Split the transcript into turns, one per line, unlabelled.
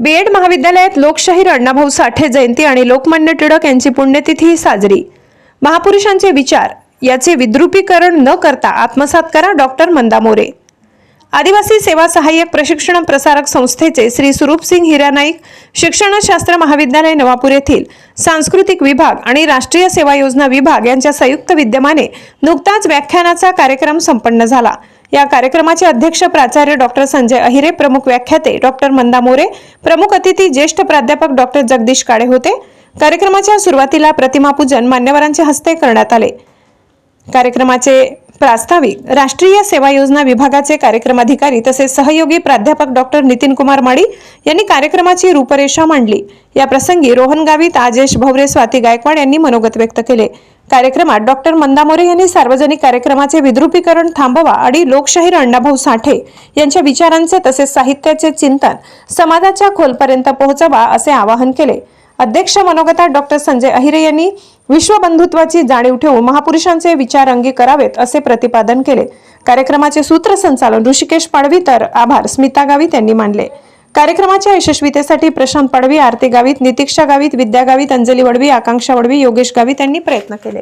B.Ed महाविद्यालयात लोकशाहीर अण्णाभाऊ साठे जयंती आणि लोकमान्य टिळक यांची पुण्यतिथी साजरी. महापुरुषांचे विचार याचे विद्रुपीकरण न करता आत्मसात करा डॉक्टर मंदा मोरे. आदिवासी सेवा सहाय्यक प्रशिक्षण प्रसारक संस्थेचे श्री स्वरूपसिंग हिरानाईक शिक्षणशास्त्र महाविद्यालय नवापूर येथील सांस्कृतिक विभाग आणि राष्ट्रीय सेवा योजना विभाग यांच्या संयुक्त विद्यमाने नुकताच व्याख्यानाचा कार्यक्रम संपन्न झाला. या कार्यक्रमाचे अध्यक्ष प्राचार्य डॉक्टर संजय अहिरे प्रमुख व्याख्याते डॉक्टर मंदा मोरे प्रमुख अतिथी ज्येष्ठ प्राध्यापक डॉक्टर जगदीश काळे होते. कार्यक्रमाच्या सुरुवातीला प्रतिमा पूजन मान्यवरांच्या हस्ते करण्यात आले. कार्यक्रमाचे प्रास्ताविक राष्ट्रीय सेवा योजना विभागाचे कार्यक्रमाधिकारी तसेच सहयोगी प्राध्यापक डॉक्टर नितीन कुमार माळी यांनी कार्यक्रमाची रूपरेषा मांडली. या प्रसंगी रोहन गावित आजेश भवरे स्वाती गायकवाड यांनी मनोगत व्यक्त केले. कार्यक्रमात डॉक्टर मंदामोरे यांनी सार्वजनिक कार्यक्रमाचे विद्रुपीकरण थांबवा आणि लोकशाहीर अण्णाभाऊ साठे यांच्या विचारांचे तसेच साहित्याचे चिंतन समाजाच्या खोलपर्यंत पोहोचवा असे आवाहन केले. अध्यक्ष मनोगता डॉक्टर संजय अहिरे यांनी विश्वबंधुत्वाची जाणीव ठेवून महापुरुषांचे विचार अंगी करावेत असे प्रतिपादन केले. कार्यक्रमाचे सूत्रसंचालन ऋषिकेश पाडवी तर आभार. स्मिता गावित यांनी मानले. कार्यक्रमाच्या यशस्वीतेसाठी प्रशांत पाडवी आरती गावित नितीक्षा गावित विद्या गावित अंजली वडवी आकांक्षा वडवी योगेश गावित यांनी प्रयत्न केले.